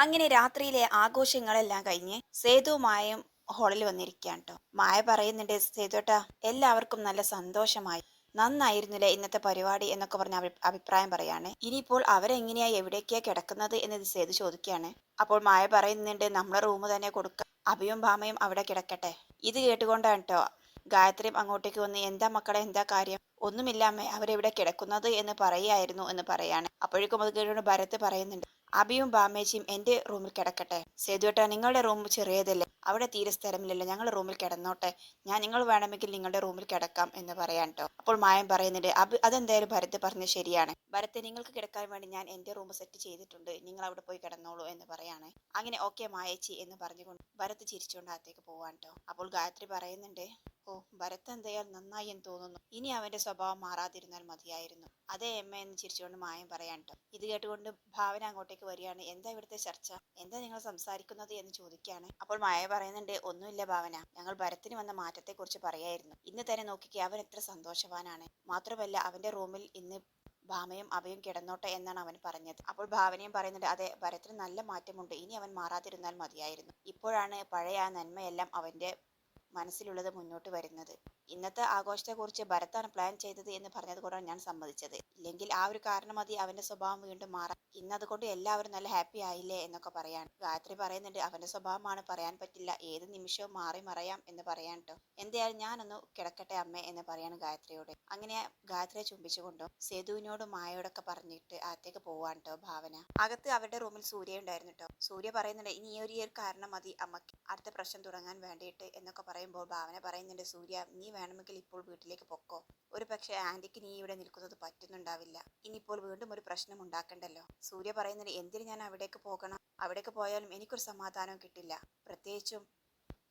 അങ്ങനെ രാത്രിയിലെ ആഘോഷങ്ങളെല്ലാം കഴിഞ്ഞ് സേതുവുമായും ഹോളിൽ വന്നിരിക്കുകയാണ് കേട്ടോ മായ പറയുന്നുണ്ട് സേതുട്ടാ എല്ലാവർക്കും നല്ല സന്തോഷമായി. നന്നായിരുന്നില്ലേ ഇന്നത്തെ പരിപാടി? എന്നൊക്കെ പറഞ്ഞ അഭി അഭിപ്രായം പറയാണ്. ഇനിയിപ്പോൾ അവരെങ്ങനെയാ എവിടേക്കാ കിടക്കുന്നത് എന്ന് സേതു ചോദിക്കുകയാണ്. അപ്പോൾ മായ പറയുന്നുണ്ട് നമ്മളെ റൂം തന്നെ കൊടുക്ക. അഭിയും ഭാമയും അവിടെ കിടക്കട്ടെ. ഇത് കേട്ടുകൊണ്ടാണ് കേട്ടോ ഗായത്രിയും അങ്ങോട്ടേക്ക് വന്ന് എന്താ മക്കളെ എന്താ കാര്യം? ഒന്നുമില്ലാമേ അവരെവിടെ കിടക്കുന്നത് എന്ന് പറയായിരുന്നു എന്ന് പറയാണ്. അപ്പോഴേക്കും അത് കേട്ടുകൊണ്ട് ഭരത് പറയുന്നുണ്ട് അഭിയും ബാമേച്ചിയും എന്റെ റൂമിൽ കിടക്കട്ടെ. സേതുവേട്ടാ നിങ്ങളുടെ റൂം ചെറിയതല്ലേ? അവിടെ തീരെ സ്ഥലമില്ലല്ലോ. ഞങ്ങൾ റൂമിൽ കിടന്നോട്ടെ. ഞാൻ നിങ്ങൾ വേണമെങ്കിൽ നിങ്ങളുടെ റൂമിൽ കിടക്കാം എന്ന് പറയാൻ കേട്ടോ അപ്പോൾ മായം പറയുന്നുണ്ട് അഭി അതെന്തായാലും ഭരത് പറഞ്ഞ ശരിയാണ്. ഭരത് നിങ്ങൾക്ക് കിടക്കാൻ വേണ്ടി ഞാൻ എന്റെ റൂം സെറ്റ് ചെയ്തിട്ടുണ്ട്. നിങ്ങൾ അവിടെ പോയി കിടന്നോളൂ എന്ന് പറയാണ്. അങ്ങനെ ഓക്കെ മായേച്ചി എന്ന് പറഞ്ഞുകൊണ്ട് ഭരത് ചിരിച്ചുകൊണ്ട് അകത്തേക്ക് പോവാൻ കേട്ടോ അപ്പോൾ ഗായത്രി പറയുന്നുണ്ട് ഓ ഭരത് എന്തയാൽ നന്നായി എന്ന് തോന്നുന്നു. ഇനി അവന്റെ സ്വഭാവം മാറാതിരുന്നാൽ മതിയായിരുന്നു. അതേ എമ്മ എന്ന് ചിരിച്ചുകൊണ്ട് മായം പറയാൻ ഇത് കേട്ടുകൊണ്ട് ഭാവന അങ്ങോട്ടേക്ക് വരികയാണ്. എന്താ ഇവിടുത്തെ ചർച്ച? എന്താ നിങ്ങൾ സംസാരിക്കുന്നത് എന്ന് ചോദിക്കുകയാണ്. അപ്പോൾ മായ പറയുന്നുണ്ട് ഒന്നുമില്ല ഭാവന. ഞങ്ങൾ ഭരത്തിന് വന്ന മാറ്റത്തെക്കുറിച്ച് പറയായിരുന്നു. ഇന്ന് തന്നെ നോക്കിക്കേ അവൻ എത്ര സന്തോഷവാനാണ്. മാത്രമല്ല അവന്റെ റൂമിൽ ഇന്ന് ഭാമയും അവയും കിടന്നോട്ടെ എന്നാണ് അവൻ പറഞ്ഞത്. അപ്പോൾ ഭാവനയും പറയുന്നുണ്ട് അതെ ഭരത്തിന് നല്ല മാറ്റമുണ്ട്. ഇനി അവൻ മാറാതിരുന്നാൽ മതിയായിരുന്നു. ഇപ്പോഴാണ് പഴയ ആ നന്മയെല്ലാം അവന്റെ മനസ്സിലുള്ളത് മുന്നോട്ട് വരുന്നത്. ഇന്നത്തെ ആഘോഷത്തെ ആഘോഷത്തെക്കുറിച്ച് ഭരത്താണ് പ്ലാൻ ചെയ്തത് എന്ന് പറഞ്ഞത് കൊണ്ടാണ് ഞാൻ സമ്മതിച്ചത്. ഇല്ലെങ്കിൽ ആ ഒരു കാരണം മതി അവന്റെ സ്വഭാവം വീണ്ടും മാറാൻ ഇന്നതുകൊണ്ട് എല്ലാവരും നല്ല ഹാപ്പി ആയില്ലേ എന്നൊക്കെ പറയാൻ ഗായത്രി പറയുന്നുണ്ട് അവന്റെ സ്വഭാവമാണ് പറയാൻ പറ്റില്ല. ഏത് നിമിഷവും മാറി മറയാം എന്ന് പറയാൻ കേട്ടോ എന്തായാലും ഞാനൊന്ന് കിടക്കട്ടെ അമ്മ എന്ന് പറയാണ് ഗായത്രിയോട്. അങ്ങനെ ഗായത്രിയെ ചുംബിച്ചുകൊണ്ടോ സേതുവിനോടും മായോടൊക്കെ പറഞ്ഞിട്ട് അകത്തേക്ക് പോവാൻ കേട്ടോ ഭാവന. അകത്ത് അവരുടെ റൂമിൽ സൂര്യ ഉണ്ടായിരുന്നു കേട്ടോ സൂര്യ പറയുന്നുണ്ട് ഇനി ഈ ഒരു കാരണം മതി അമ്മയ്ക്ക്. അടുത്ത പ്രശ്നം തുടങ്ങാൻ വേണ്ടിയിട്ട് എന്നൊക്കെ പറയുമ്പോൾ ഭാവന പറയുന്നുണ്ട് സൂര്യ നീ വേണമെങ്കിൽ ഇപ്പോൾ വീട്ടിലേക്ക് പൊക്കോ. ഒരു പക്ഷേ ആന്റിക്ക് നീ ഇവിടെ നിൽക്കുന്നത് പറ്റുന്നുണ്ടാവില്ല. ഇനിയിപ്പോൾ വീണ്ടും ഒരു പ്രശ്നം ഉണ്ടാക്കണ്ടല്ലോ സൂര്യ പറയുന്നുണ്ട് എന്തിന് ഞാൻ അവിടേക്ക് പോകണം? അവിടേക്ക് പോയാലും എനിക്കൊരു സമാധാനവും കിട്ടില്ല. പ്രത്യേകിച്ചും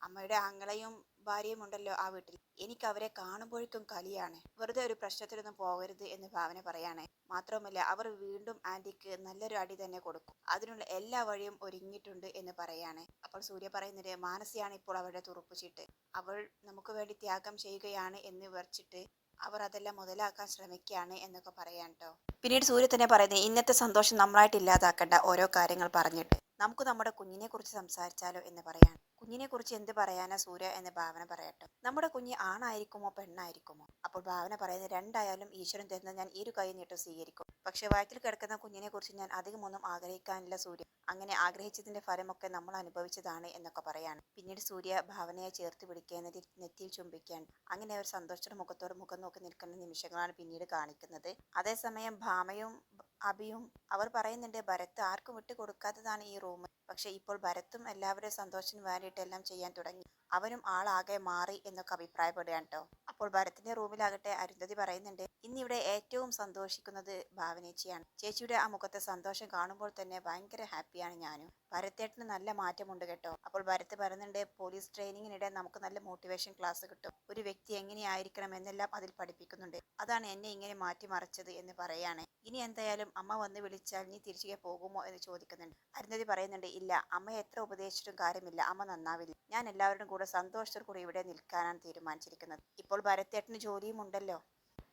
അമ്മയുടെ ആങ്ങളെയും ഭാര്യയും ഉണ്ടല്ലോ ആ വീട്ടിൽ. എനിക്ക് അവരെ കാണുമ്പോഴേക്കും കലിയാണ്. വെറുതെ ഒരു പ്രശ്നത്തിനൊന്നും പോകരുത് എന്ന് ഭാവന പറയാണ്. മാത്രവുമല്ല അവർ വീണ്ടും ആന്റിക്ക് നല്ലൊരു അടി തന്നെ കൊടുക്കും. അതിനുള്ള എല്ലാ വഴിയും ഒരുങ്ങിയിട്ടുണ്ട് എന്ന് പറയാണ്. അപ്പോൾ സൂര്യ പറയുന്നത് മാനസിയാണ് ഇപ്പോൾ അവരുടെ തുറുപ്പുചീട്ട് അവൾ നമുക്ക് വേണ്ടി ത്യാഗം ചെയ്യുകയാണ് എന്ന് വിവരിച്ചിട്ട് അവർ അതെല്ലാം മുതലാക്കാൻ ശ്രമിക്കുകയാണ് എന്നൊക്കെ കേട്ടോ പിന്നീട് സൂര്യ തന്നെ പറയുന്നത് ഇന്നത്തെ സന്തോഷം നമ്മളായിട്ട് ഇല്ലാതാക്കേണ്ട ഓരോ കാര്യങ്ങൾ പറഞ്ഞിട്ട്. നമുക്ക് നമ്മുടെ കുഞ്ഞിനെ കുറിച്ച് സംസാരിച്ചാലോ എന്ന് പറയാൻ കുഞ്ഞിനെ കുറിച്ച് എന്ത് പറയാനാ സൂര്യ എന്ന് ഭാവന പറയട്ടെ. നമ്മുടെ കുഞ്ഞ് ആണായിരിക്കുമോ പെണ്ണായിരിക്കുമോ? അപ്പോൾ ഭാവന പറയുന്നത് രണ്ടായാലും ഈശ്വരൻ തരുന്ന ഞാൻ ഇരു കൈ നീട്ടും സ്വീകരിക്കും. പക്ഷെ വയറ്റിൽ കിടക്കുന്ന കുഞ്ഞിനെ കുറിച്ച് ഞാൻ അധികമൊന്നും ആഗ്രഹിക്കാനില്ല സൂര്യ. അങ്ങനെ ആഗ്രഹിച്ചതിന്റെ ഫലമൊക്കെ നമ്മൾ അനുഭവിച്ചതാണ് എന്നൊക്കെ പറയാണ്. പിന്നീട് സൂര്യ ഭാവനയെ ചേർത്ത് പിടിക്കുക നെറ്റിയിൽ ചുംബിക്കാൻ അങ്ങനെ അവർ സന്തോഷത്തോടെ മുഖത്തോട് മുഖം നോക്കി നിൽക്കുന്ന നിമിഷങ്ങളാണ് പിന്നീട് കാണിക്കുന്നത്. അതേസമയം ഭാമയും അഭിയും അവർ പറയുന്നുണ്ട് ഭരത് ആർക്കും വിട്ടു കൊടുക്കാത്തതാണ് ഈ റൂം പക്ഷെ ഇപ്പോൾ ഭരത്തും എല്ലാവരുടെ സന്തോഷത്തിന് വേണ്ടിയിട്ട് എല്ലാം ചെയ്യാൻ തുടങ്ങി. അവനും ആളാകെ മാറി എന്നൊക്കെ അഭിപ്രായപ്പെടുകയാണ് കേട്ടോ അപ്പോൾ ഭരത്തിന്റെ റൂമിലാകട്ടെ അരുന്ധതി പറയുന്നുണ്ട് ഇന്നിവിടെ ഏറ്റവും സന്തോഷിക്കുന്നത് ഭാവനേച്ചിയാണ്. ചേച്ചിയുടെ ആ മുഖത്തെ സന്തോഷം കാണുമ്പോൾ തന്നെ ഭയങ്കര ഹാപ്പിയാണ് ഞാനും. ഭരത്തേട്ടന് നല്ല മാറ്റമുണ്ട് കേട്ടോ. അപ്പോൾ ഭരത് പറയുന്നുണ്ട് പോലീസ് ട്രെയിനിങ്ങിനിടെ നമുക്ക് നല്ല മോട്ടിവേഷൻ ക്ലാസ് കിട്ടും. ഒരു വ്യക്തി എങ്ങനെയായിരിക്കണം എന്നെല്ലാം അതിൽ പഠിപ്പിക്കുന്നുണ്ട്. അതാണ് എന്നെ ഇങ്ങനെ മാറ്റിമറിച്ചത് എന്ന് പറയാണ്. ഇനി എന്തായാലും അമ്മ വന്ന് വിളിച്ചാൽ നീ തിരിച്ചു പോകുമോ എന്ന് ചോദിക്കുന്നുണ്ട്. അരുന്ധതി പറയുന്നുണ്ട് ഇല്ല അമ്മ എത്ര ഉപദേശിച്ചിട്ടും കാര്യമില്ല. അമ്മ നന്നാവില്ല. ഞാൻ എല്ലാവരുടെയും കൂടെ സന്തോഷത്തോടു കൂടി ഇവിടെ നിൽക്കാനാണ് തീരുമാനിച്ചിരിക്കുന്നത്. ഇപ്പോൾ ഭരത്തേട്ടന് ജോലിയും ഉണ്ടല്ലോ.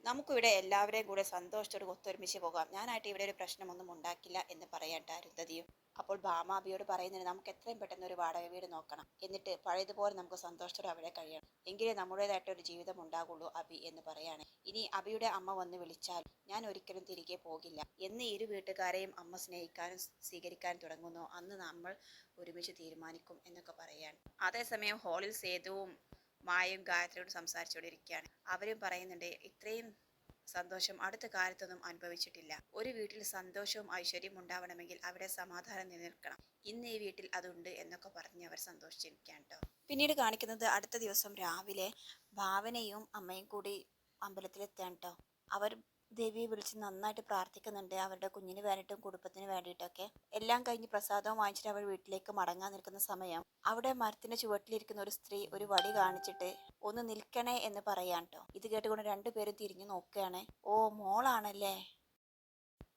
നമുക്കിവിടെ എല്ലാവരെയും കൂടെ സന്തോഷത്തോടെ ഒത്തൊരുമിച്ച് പോകാം. ഞാനായിട്ട് ഇവിടെ ഒരു പ്രശ്നമൊന്നും ഉണ്ടാക്കില്ല എന്ന് പറയട്ടെ അരുന്ധതിയും അപ്പോൾ ഭാമാബിയോട് പറയുന്നതിന് നമുക്ക് എത്രയും പെട്ടെന്ന് ഒരു വാടക വീട് നോക്കണം. എന്നിട്ട് പഴയതുപോലെ നമുക്ക് സന്തോഷത്തോടെ അവിടെ കഴിയണം. എങ്കിലേ നമ്മുടേതായിട്ട് ഒരു ജീവിതം ഉണ്ടാകുള്ളൂ അബി എന്ന് പറയാണ്. ഇനി അബിയുടെ അമ്മ വന്ന് വിളിച്ചാൽ ഞാൻ ഒരിക്കലും തിരികെ പോകില്ല. എന്ന് ഇരു വീട്ടുകാരെയും അമ്മ സ്നേഹിക്കാനും സ്വീകരിക്കാനും തുടങ്ങുന്നു. അന്ന് നമ്മൾ ഒരുമിച്ച് തീരുമാനിക്കും എന്നൊക്കെ പറയാണ്. അതേസമയം ഹോളിൽ സേതുവും മായയും ഗായത്രിയോട് സംസാരിച്ചുകൊണ്ടിരിക്കുകയാണ്. അവരും പറയുന്നുണ്ട് ഇത്രയും സന്തോഷം അടുത്ത കാലത്തൊന്നും അനുഭവിച്ചിട്ടില്ല. ഒരു വീട്ടിൽ സന്തോഷവും ഐശ്വര്യവും ഉണ്ടാവണമെങ്കിൽ അവിടെ സമാധാനം നിലനിൽക്കണം. ഇന്ന് ഈ വീട്ടിൽ അതുണ്ട് എന്നൊക്കെ പറഞ്ഞ് അവർ സന്തോഷിച്ചിരിക്കുകയാണ് കേട്ടോ. പിന്നീട് കാണിക്കുന്നത് അടുത്ത ദിവസം രാവിലെ ഭാവനയും അമ്മയും കൂടി അമ്പലത്തിലെത്തുകയാണ് കേട്ടോ. അവർ ദേവിയെ വിളിച്ച് നന്നായിട്ട് പ്രാർത്ഥിക്കുന്നുണ്ട്. അവരുടെ കുഞ്ഞിന് വേണ്ടിയിട്ടും കുടുംബത്തിന് വേണ്ടിയിട്ടൊക്കെ. എല്ലാം കഴിഞ്ഞ് പ്രസാദവും വാങ്ങിച്ചിട്ട് അവർ വീട്ടിലേക്ക് മടങ്ങാൻ നിൽക്കുന്ന സമയം അവിടെ മരത്തിന്റെ ചുവട്ടിലിരിക്കുന്ന ഒരു സ്ത്രീ ഒരു വടി കാണിച്ചിട്ട് ഒന്ന് നിൽക്കണേ എന്ന് പറയാൻ കേട്ടോ ഇത് കേട്ടുകൊണ്ട് രണ്ടുപേരും തിരിഞ്ഞു നോക്കുകയാണ്. ഓ മോളാണല്ലേ?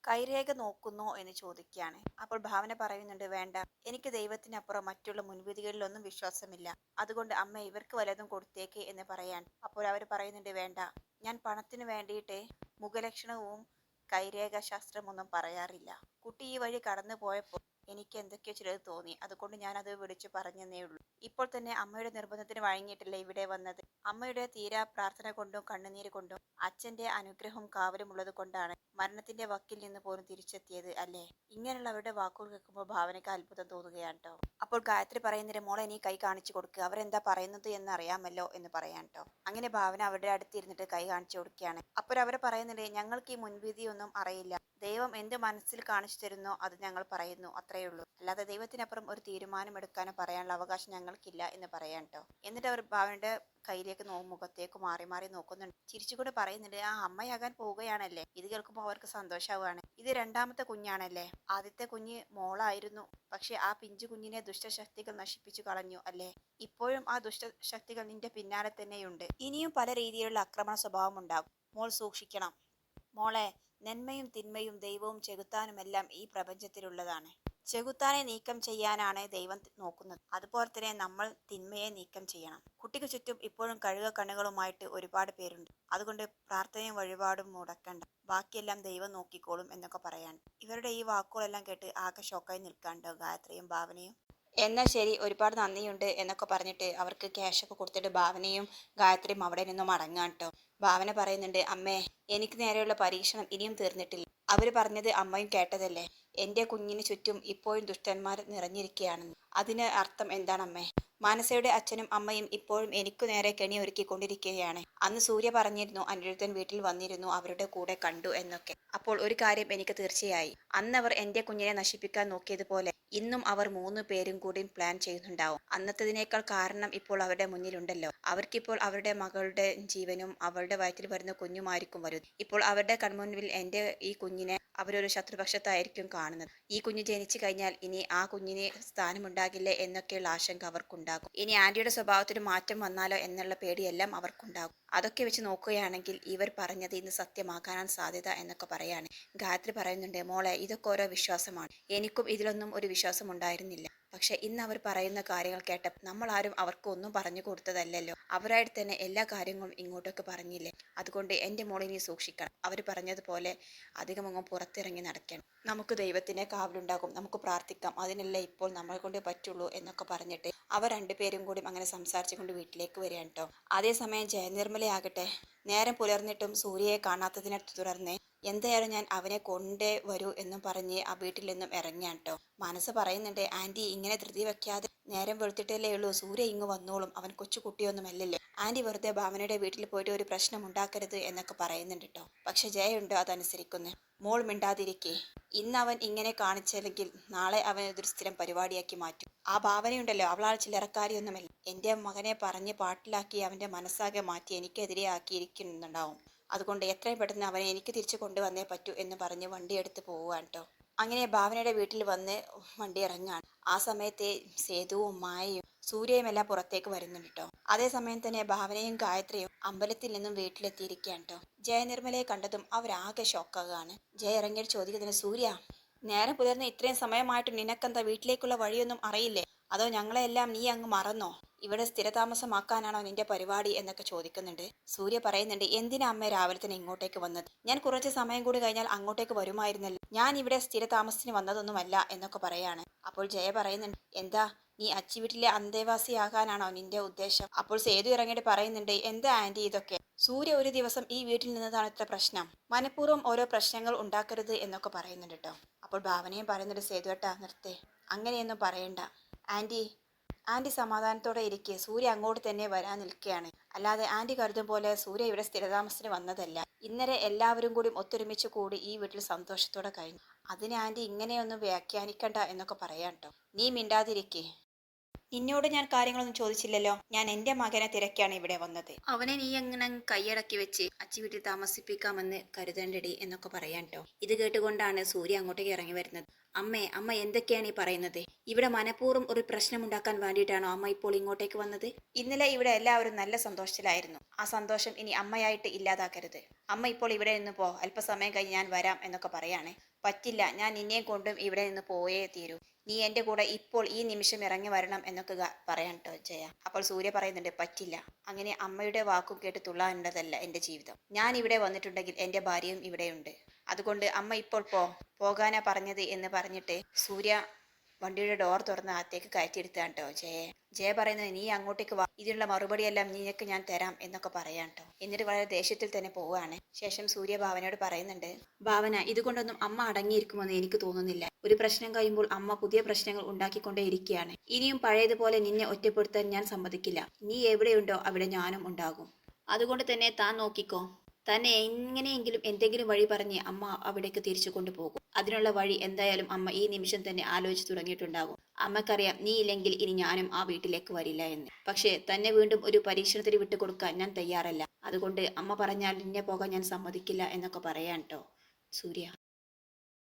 കൈരേഖ നോക്കുന്നോ എന്ന് ചോദിക്കുകയാണ്. അപ്പോൾ ഭാവന പറയുന്നുണ്ട് വേണ്ട. എനിക്ക് ദൈവത്തിനപ്പുറം മറ്റുള്ള മുൻവിധികളിലൊന്നും വിശ്വാസമില്ല. അതുകൊണ്ട് അമ്മ ഇവർക്ക് വല്ലതും കൊടുത്തേക്ക് എന്ന് പറയാൻ. അപ്പോൾ അവർ പറയുന്നുണ്ട് വേണ്ട. ഞാൻ പണത്തിന് വേണ്ടിയിട്ട് മുഖലക്ഷണവും കൈരേഖാശാസ്ത്രമൊന്നും പറയാറില്ല. കുട്ടി ഈ വഴി കടന്നു പോയപ്പോൾ എനിക്ക് എന്തൊക്കെയോ ചിലത് തോന്നി. അതുകൊണ്ട് ഞാൻ അത് വിളിച്ചു പറഞ്ഞെന്നേ ഉള്ളൂ. ഇപ്പോൾ തന്നെ അമ്മയുടെ നിർബന്ധത്തിന് വഴങ്ങിയിട്ടില്ല ഇവിടെ വന്നത്? അമ്മയുടെ തീരാ പ്രാർത്ഥന കൊണ്ടും കണ്ണുനീര് കൊണ്ടും അച്ഛന്റെ അനുഗ്രഹം കാവലുമുള്ളത് കൊണ്ടാണ് മരണത്തിന്റെ വക്കിൽ നിന്ന് പോലും തിരിച്ചെത്തിയത് അല്ലേ? ഇങ്ങനെയുള്ള അവരുടെ വാക്കുകൾ കേൾക്കുമ്പോൾ ഭാവനയ്ക്ക് അത്ഭുതം തോന്നുകയാണ് കേട്ടോ അപ്പോൾ ഗായത്രി പറയുന്നതിന് മോളെ നീ കൈ കാണിച്ചു കൊടുക്കുക അവരെന്താ പറയുന്നത് എന്ന് അറിയാമല്ലോ എന്ന് പറയാൻ കേട്ടോ അങ്ങനെ ഭാവന അവരുടെ അടുത്തിരുന്നിട്ട് കൈ കാണിച്ചു കൊടുക്കുകയാണ്. അപ്പോൾ അവർ പറയുന്നുണ്ട് ഞങ്ങൾക്ക് ഈ മുൻവിധിയൊന്നും അറിയില്ല. ദൈവം എന്ത് മനസ്സിൽ കാണിച്ചു തരുന്നോ അത് ഞങ്ങൾ പറയുന്നു അത്രയേ ഉള്ളൂ. അല്ലാതെ ദൈവത്തിനപ്പുറം ഒരു തീരുമാനം എടുക്കാനോ പറയാനുള്ള അവകാശം ഞങ്ങൾക്കില്ല എന്ന് പറയാൻ കേട്ടോ എന്നിട്ട് അവർ ഭാവനയുടെ കയ്യിലേക്ക് നോ മുഖത്തേക്ക് മാറി മാറി നോക്കുന്നുണ്ട്. ചിരിച്ചുകൂടെ പറയുന്നുണ്ട് ആ അമ്മയാകാൻ പോവുകയാണല്ലേ? ഇത് കേൾക്കുമ്പോൾ അവർക്ക് സന്തോഷമാവുകയാണ് ഇത് രണ്ടാമത്തെ കുഞ്ഞാണല്ലേ? ആദ്യത്തെ കുഞ്ഞ് മോളായിരുന്നു. പക്ഷെ ആ പിഞ്ചു കുഞ്ഞിനെ ദുഷ്ടശക്തികൾ നശിപ്പിച്ചു കളഞ്ഞു അല്ലേ? ഇപ്പോഴും ആ ദുഷ്ടശക്തികൾ നിന്റെ പിന്നാലെ തന്നെയുണ്ട്. ഇനിയും പല രീതിയിലുള്ള ആക്രമണ സ്വഭാവം ഉണ്ടാകും. മോൾ സൂക്ഷിക്കണം. മോളെ നന്മയും തിന്മയും ദൈവവും ചെകുത്താനുമെല്ലാം ഈ പ്രപഞ്ചത്തിലുള്ളതാണ്. ചെകുത്താനെ നീക്കം ചെയ്യാനാണ് ദൈവം നോക്കുന്നത്. അതുപോലെ തന്നെ നമ്മൾ തിന്മയെ നീക്കം ചെയ്യണം. കുട്ടിക്ക് ചുറ്റും ഇപ്പോഴും കഴുക കണ്ണുകളുമായിട്ട് ഒരുപാട് പേരുണ്ട്. അതുകൊണ്ട് പ്രാർത്ഥനയും വഴിപാടും മുടക്കണ്ട. ബാക്കിയെല്ലാം ദൈവം നോക്കിക്കോളും എന്നൊക്കെ പറയാൻ ഇവരുടെ ഈ വാക്കുകളെല്ലാം കേട്ട് ആകെ ഷോക്കായി നിൽക്കാണ്ട് ഗായത്രിയും ഭാവനയും? എന്നാൽ ശരി ഒരുപാട് നന്ദിയുണ്ട് എന്നൊക്കെ പറഞ്ഞിട്ട് അവർക്ക് ക്യാഷൊക്കെ കൊടുത്തിട്ട് ഭാവനയും ഗായത്രിയും അവിടെ നിന്നും മടങ്ങാൻ കേട്ടോ ഭാവന പറയുന്നുണ്ട് അമ്മേ എനിക്ക് നേരെയുള്ള പരീക്ഷണം ഇനിയും തീർന്നിട്ടില്ല. അവർ പറഞ്ഞത് അമ്മയും കേട്ടതല്ലേ? എന്റെ കുഞ്ഞിന് ചുറ്റും ഇപ്പോഴും ദുഷ്ടന്മാർ നിറഞ്ഞിരിക്കുകയാണെന്ന് അതിന് അർത്ഥം എന്താണമ്മേ? മാനസയുടെ അച്ഛനും അമ്മയും ഇപ്പോഴും എനിക്കു നേരെ കെണി ഒരുക്കിക്കൊണ്ടിരിക്കുകയാണ്. അന്ന് സൂര്യ പറഞ്ഞിരുന്നു അനിരുദ്ധൻ വീട്ടിൽ വന്നിരുന്നു അവരുടെ കൂടെ കണ്ടു എന്നൊക്കെ. അപ്പോൾ ഒരു കാര്യം എനിക്ക് തീർച്ചയായി. അന്നവർ എന്റെ കുഞ്ഞിനെ നശിപ്പിക്കാൻ നോക്കിയതുപോലെ ഇന്നും അവർ മൂന്ന് പേരും കൂടി പ്ലാൻ ചെയ്യുന്നുണ്ടാവും. അന്നത്തതിനേക്കാൾ കാരണം ഇപ്പോൾ അവരുടെ മുന്നിലുണ്ടല്ലോ. അവർക്കിപ്പോൾ അവരുടെ മകളുടെ ജീവനും അവളുടെ വയറ്റിൽ വരുന്ന കുഞ്ഞുമായിരിക്കും വരും. ഇപ്പോൾ അവരുടെ കൺമുൻപിൽ എന്റെ ഈ കുഞ്ഞിനെ അവരൊരു ശത്രുപക്ഷത്തായിരിക്കും കാണുന്നത്. ഈ കുഞ്ഞ് ജനിച്ചു കഴിഞ്ഞാൽ ഇനി ആ കുഞ്ഞിന് സ്ഥാനമുണ്ടാകില്ലേ എന്നൊക്കെയുള്ള ആശങ്ക അവർക്കുണ്ടാകും. ഇനി ആന്റിയുടെ സ്വഭാവത്തിന് മാറ്റം വന്നാലോ എന്നുള്ള പേടിയെല്ലാം അവർക്കുണ്ടാകും. അതൊക്കെ വെച്ച് നോക്കുകയാണെങ്കിൽ ഇവർ പറഞ്ഞത് ഇന്ന് സത്യമാകാനാണ് സാധ്യത എന്നൊക്കെ പറയാണ്. ഗായത്രി പറയുന്നുണ്ട് മോളെ ഇതൊക്കെ ഓരോ വിശ്വാസമാണ്. എനിക്കും ഇതിലൊന്നും ഒരു വിശ്വാസം ഉണ്ടായിരുന്നില്ല പക്ഷെ ഇന്ന് അവർ പറയുന്ന കാര്യങ്ങൾ കേട്ട നമ്മൾ ആരും അവർക്ക് ഒന്നും പറഞ്ഞു കൊടുത്തതല്ലല്ലോ. അവരായിട്ട് തന്നെ എല്ലാ കാര്യങ്ങളും ഇങ്ങോട്ടൊക്കെ പറഞ്ഞില്ലേ? അതുകൊണ്ട് എന്റെ മോളിനെ സൂക്ഷിക്കണം. അവർ പറഞ്ഞതുപോലെ അധികമൊന്നും പുറത്തിറങ്ങി നടക്കണം. നമുക്ക് ദൈവത്തിന്റെ കാവലുണ്ടാകും. നമുക്ക് പ്രാർത്ഥിക്കാം. അതിനല്ലേ ഇപ്പോൾ നമ്മളെ കൊണ്ട് പറ്റുള്ളൂ എന്നൊക്കെ പറഞ്ഞിട്ട് അവർ രണ്ടുപേരും കൂടി അങ്ങനെ സംസാരിച്ചുകൊണ്ട് വീട്ടിലേക്ക് വരികയാണ് കേട്ടോ. അതേസമയം ജയനിർമ്മലയാകട്ടെ. നേരം പുലർന്നിട്ടും സൂര്യയെ കാണാത്തതിനെ തുടർന്ന് എന്തായാലും ഞാൻ അവനെ കൊണ്ടേ വരൂ എന്നും പറഞ്ഞ് ആ വീട്ടിൽ നിന്നും ഇറങ്ങിയാണ് കേട്ടോ മനസ്സ് പറയുന്നുണ്ട് ആന്റി ഇങ്ങനെ ധൃതി വെക്കാതെ നേരം വെളുത്തിട്ടല്ലേ ഉള്ളൂ. സൂര്യ ഇങ്ങ് വന്നോളും. അവൻ കൊച്ചു കുട്ടിയൊന്നുമല്ലല്ലോ ആന്റി വെറുതെ ഭാവനയുടെ വീട്ടിൽ പോയിട്ട് ഒരു പ്രശ്നം ഉണ്ടാക്കരുത് എന്നൊക്കെ പറയുന്നുണ്ട് കേട്ടോ പക്ഷെ ജയുണ്ട് അതനുസരിക്കുന്നു. മോൾ മിണ്ടാതിരിക്കേ. ഇന്ന് അവൻ ഇങ്ങനെ കാണിച്ചില്ലെങ്കിൽ നാളെ അവൻ ഇതൊരു സ്ഥിരം പരിപാടിയാക്കി മാറ്റും. ആ ഭാവനയുണ്ടല്ലോ അവളാൾ ചില്ലറക്കാരിയൊന്നുമല്ല എന്റെ മകനെ പറഞ്ഞ് പാട്ടിലാക്കി അവന്റെ മനസ്സാകെ മാറ്റി എനിക്കെതിരെ ആക്കിയിരിക്കുന്നുണ്ടാവും. അതുകൊണ്ട് എത്രയും പെട്ടെന്ന് അവനെ എനിക്ക് തിരിച്ചു കൊണ്ടുവന്നേ പറ്റൂ എന്ന് പറഞ്ഞ് വണ്ടി എടുത്ത് പോവുകയാണ് കേട്ടോ അങ്ങനെ ഭാവനയുടെ വീട്ടിൽ വന്ന് വണ്ടി ഇറങ്ങാണ് ആ സമയത്തെ സേതുവും മായയും സൂര്യയുമെല്ലാം പുറത്തേക്ക് വരുന്നുണ്ട് കേട്ടോ അതേസമയം തന്നെ ഭാവനയും ഗായത്രിയും അമ്പലത്തിൽ നിന്നും വീട്ടിലെത്തിയിരിക്കുകയാണ് കേട്ടോ ജയനിർമ്മലയെ കണ്ടതും അവരാകെ ഷോക്കാകാണ് ജയ ഇറങ്ങിയിട്ട് ചോദിക്കുന്നതിന് സൂര്യ നേരം പുലർന്ന് ഇത്രയും സമയമായിട്ട് നിനക്കെന്താ വീട്ടിലേക്കുള്ള വഴിയൊന്നും അറിയില്ലേ? അതോ ഞങ്ങളെല്ലാം നീ അങ്ങ് മറന്നോ? ഇവിടെ സ്ഥിരതാമസമാക്കാനാണോ നിന്റെ പരിപാടി? എന്നൊക്കെ ചോദിക്കുന്നുണ്ട്. സൂര്യ പറയുന്നുണ്ട് എന്തിനാ അമ്മ രാവിലെ തന്നെ ഇങ്ങോട്ടേക്ക് വന്നത്? ഞാൻ കുറച്ച് സമയം കൂടി കഴിഞ്ഞാൽ അങ്ങോട്ടേക്ക് വരുമായിരുന്നല്ലോ. ഞാൻ ഇവിടെ സ്ഥിരതാമസത്തിന് വന്നതൊന്നുമല്ല എന്നൊക്കെ പറയാണ്. അപ്പോൾ ജയ പറയുന്നുണ്ട് എന്താ നീ അച്ചി വീട്ടിലെ അന്തേവാസിയാകാനാണോ നിന്റെ ഉദ്ദേശം? അപ്പോൾ സേതു ഇറങ്ങിയിട്ട് പറയുന്നുണ്ട് എന്താ ആന്റി ഇതൊക്കെ? സൂര്യ ഒരു ദിവസം ഈ വീട്ടിൽ നിന്നതാണ് ഇത്ര പ്രശ്നം. മനഃപൂർവം ഓരോ പ്രശ്നങ്ങൾ ഉണ്ടാക്കരുത് എന്നൊക്കെ പറയുന്നുണ്ട് കേട്ടോ അപ്പോൾ ഭാവനയും പറയുന്നുണ്ട് സേതുവേട്ടാ നിർത്തേ. അങ്ങനെയൊന്നും പറയണ്ട. ആന്റി ആന്റി സമാധാനത്തോടെ ഇരിക്കെ. സൂര്യ അങ്ങോട്ട് തന്നെ വരാൻ നിൽക്കുകയാണ്. അല്ലാതെ ആന്റി കരുതും പോലെ സൂര്യ ഇവിടെ സ്ഥിരതാമസത്തിന് വന്നതല്ല. ഇന്നലെ എല്ലാവരും കൂടി ഒത്തൊരുമിച്ച് കൂടി ഈ വീട്ടിൽ സന്തോഷത്തോടെ കഴിഞ്ഞു. അതിന് ആന്റി ഇങ്ങനെയൊന്നും വ്യാഖ്യാനിക്കണ്ട എന്നൊക്കെ പറയാം കേട്ടോ നീ മിണ്ടാതിരിക്കേ. നിന്നോട് ഞാൻ കാര്യങ്ങളൊന്നും ചോദിച്ചില്ലല്ലോ. ഞാൻ എന്റെ മകനെ തിരക്കാണ് ഇവിടെ വന്നത്. അവനെ നീ എങ്ങനെ കൈയടക്കി വെച്ച് അച്ചി വീട്ടിൽ താമസിപ്പിക്കാമെന്ന് കരുതേണ്ടടി എന്നൊക്കെ പറയാൻ കേട്ടോ ഇത് കേട്ടുകൊണ്ടാണ് സൂര്യ അങ്ങോട്ടേക്ക് ഇറങ്ങി വരുന്നത്. അമ്മേ അമ്മ എന്തൊക്കെയാണ് ഈ പറയുന്നത്? ഇവിടെ മനഃപൂർവം ഒരു പ്രശ്നം ഉണ്ടാക്കാൻ വേണ്ടിയിട്ടാണോ അമ്മ ഇപ്പോൾ ഇങ്ങോട്ടേക്ക് വന്നത്? ഇന്നലെ ഇവിടെ എല്ലാവരും നല്ല സന്തോഷത്തിലായിരുന്നു. ആ സന്തോഷം ഇനി അമ്മയായിട്ട് ഇല്ലാതാക്കരുത്. അമ്മ ഇപ്പോൾ ഇവിടെ നിന്ന് പോ. അല്പസമയം കഴിഞ്ഞ് ഞാൻ വരാം എന്നൊക്കെ പറയാണേ. പറ്റില്ല. ഞാൻ നിന്നെയും കൊണ്ടും ഇവിടെ നിന്ന് പോയേ തീരൂ. നീ എന്റെ കൂടെ ഇപ്പോൾ ഈ നിമിഷം ഇറങ്ങി വരണം എന്നൊക്കെ പറയാം കേട്ടോ ജയ. അപ്പോൾ സൂര്യ പറയുന്നുണ്ട് പറ്റില്ല. അങ്ങനെ അമ്മയുടെ വാക്കും കേട്ട് തുള്ളാനുള്ളതല്ല എന്റെ ജീവിതം. ഞാൻ ഇവിടെ വന്നിട്ടുണ്ടെങ്കിൽ എന്റെ ഭാര്യയും ഇവിടെയുണ്ട്. അതുകൊണ്ട് അമ്മ ഇപ്പോൾ പോ പോകാനാ പറഞ്ഞത് എന്ന് പറഞ്ഞിട്ട് സൂര്യ വണ്ടിയുടെ ഡോർ തുറന്ന് അകത്തേക്ക് കയറ്റിയിരുത്താൻ കേട്ടോ ജയെ ജയ പറയുന്നത് നീ അങ്ങോട്ടേക്ക് വാ. ഇതിനുള്ള മറുപടിയെല്ലാം നിനക്ക് ഞാൻ തരാം എന്നൊക്കെ പറയാം കേട്ടോ എന്നിട്ട് വളരെ ദേഷ്യത്തിൽ തന്നെ പോവാണ് ശേഷം സൂര്യ ഭാവനയോട് പറയുന്നുണ്ട് ഭാവന ഇതുകൊണ്ടൊന്നും അമ്മ അടങ്ങിയിരിക്കുമെന്ന് എനിക്ക് തോന്നുന്നില്ല. ഒരു പ്രശ്നം കഴിയുമ്പോൾ അമ്മ പുതിയ പ്രശ്നങ്ങൾ ഉണ്ടാക്കിക്കൊണ്ടേ ഇരിക്കുകയാണ്. ഇനിയും പഴയതുപോലെ നിന്നെ ഒറ്റപ്പെടുത്താൻ ഞാൻ സമ്മതിക്കില്ല. നീ എവിടെയുണ്ടോ അവിടെ ഞാനും ഉണ്ടാകും. അതുകൊണ്ട് തന്നെ താൻ നോക്കിക്കോ. തന്നെ എങ്ങനെയെങ്കിലും എന്തെങ്കിലും വഴി പറഞ്ഞ് അമ്മ അവിടേക്ക് തിരിച്ചു കൊണ്ടുപോകും. അതിനുള്ള വഴി എന്തായാലും അമ്മ ഈ നിമിഷം തന്നെ ആലോചിച്ചു തുടങ്ങിയിട്ടുണ്ടാകും. അമ്മക്കറിയാം നീ ഇല്ലെങ്കിൽ ഇനി ഞാനും ആ വീട്ടിലേക്ക് വരില്ല എന്ന്. പക്ഷേ തന്നെ വീണ്ടും ഒരു പരീക്ഷണത്തിന് വിട്ടുകൊടുക്കാൻ ഞാൻ തയ്യാറല്ല. അതുകൊണ്ട് അമ്മ പറഞ്ഞാൽ നിന്നെ പോകാൻ ഞാൻ സമ്മതിക്കില്ല എന്നൊക്കെ പറയാൻ കേട്ടോ സൂര്യ.